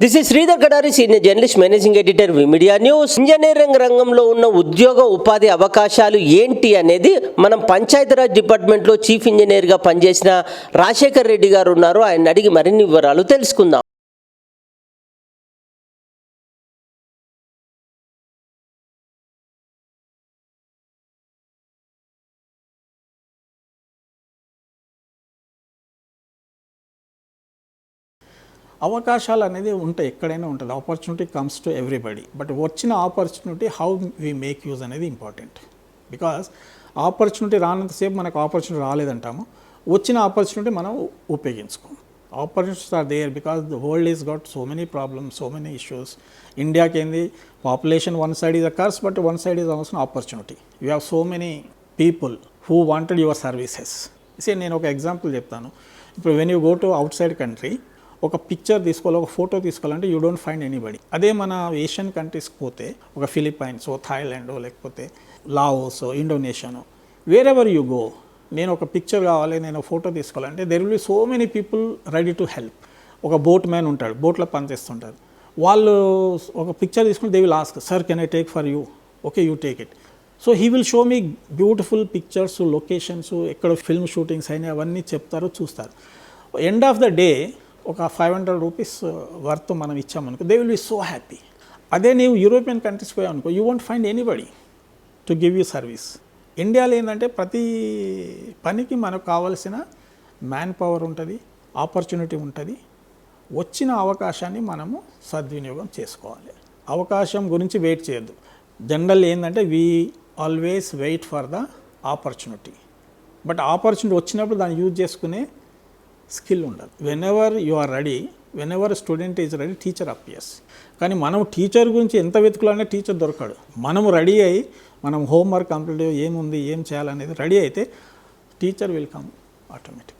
This is Sridhar Gadari senior journalist managing editor media news engineering రంగంలో ఉన్న ఉద్యోగ ఉపాధి అవకాశాలు ఏంటి అనేది మనం పంచాయతీరాజ్ డిపార్ట్మెంట్లో చీఫ్ ఇంజనీర్గా పనిచేసిన రాజశేఖర్ రెడ్డి గారు ఉన్నారు. ఆయన అడిగి మరిన్ని వివరాలు తెలుసుకుందాం. అవకాశాలు అనేది ఉంటాయి ఎక్కడైనా ఉంటుంది. Opportunity comes to everybody but వచ్చిన opportunity how we make use అనేది ఇంపార్టెంట్ బికాస్ ఆపర్చునిటీ రానంతసేపు మనకు ఆపర్చునిటీ రాలేదంటాము. వచ్చిన ఆపర్చునిటీ మనం ఉపయోగించుకోం opportunities are there because the world is got so many problems so many issues ఇండియాకి ఏంది? Population one side is a curse curse but one side is also opportunity you have so many people who wanted your services say నేను ఒక example చెప్తాను. ఇప్పుడు when you go to outside country ఒక picture తీసుకోవాలి ఒక photo తీసుకోవాలంటే you don't find anybody అదే మన ఏషియన్ కంట్రీస్కి పోతే ఒక ఫిలిప్పైన్స్ థాయిలాండ్ లేకపోతే లావోస్ ఇండోనేషియాను వేర్ ఎవర్ యూ గో నేను ఒక పిక్చర్ కావాలి నేను ఫోటో తీసుకోవాలంటే there will be so many people ready to help ఒక బోట్ మ్యాన్ ఉంటాడు బోట్లో పనిచేస్తుంటారు వాళ్ళు ఒక పిక్చర్ తీసుకుని they will ask sir can I take for you okay you take it so he will show me beautiful pictures locations ఎక్కడ film shootings అయినాయి అవన్నీ చెప్తారు చూస్తారు. ఎండ్ ఆఫ్ ద డే ఒక ఫైవ్ హండ్రెడ్ రూపీస్ వర్త్ మనం ఇచ్చామనుకో they will be so happy అదే నీవు European countries పోయావు అనుకో you won't find anybody to give you service ఇండియాలో ఏంటంటే ప్రతి పనికి మనకు కావలసిన మ్యాన్ పవర్ ఉంటుంది ఆపర్చునిటీ ఉంటుంది. వచ్చిన అవకాశాన్ని మనము సద్వినియోగం చేసుకోవాలి. అవకాశం గురించి వెయిట్ చేయొద్దు. జనరల్ ఏంటంటే we always wait for the opportunity but opportunity వచ్చినప్పుడు దాన్ని యూజ్ చేసుకునే స్కిల్ ఉండదు. Whenever you are ready whenever student is ready teacher appears కానీ మనం టీచర్ గురించి ఎంత వెతుకులోనే టీచర్ దొరకడు. మనం రెడీ అయ్యి మనం హోంవర్క్ కంప్లీట్ ఏముంది ఏం చేయాలనేది రెడీ అయితే టీచర్ విల్ కమ్ ఆటోమేటిక్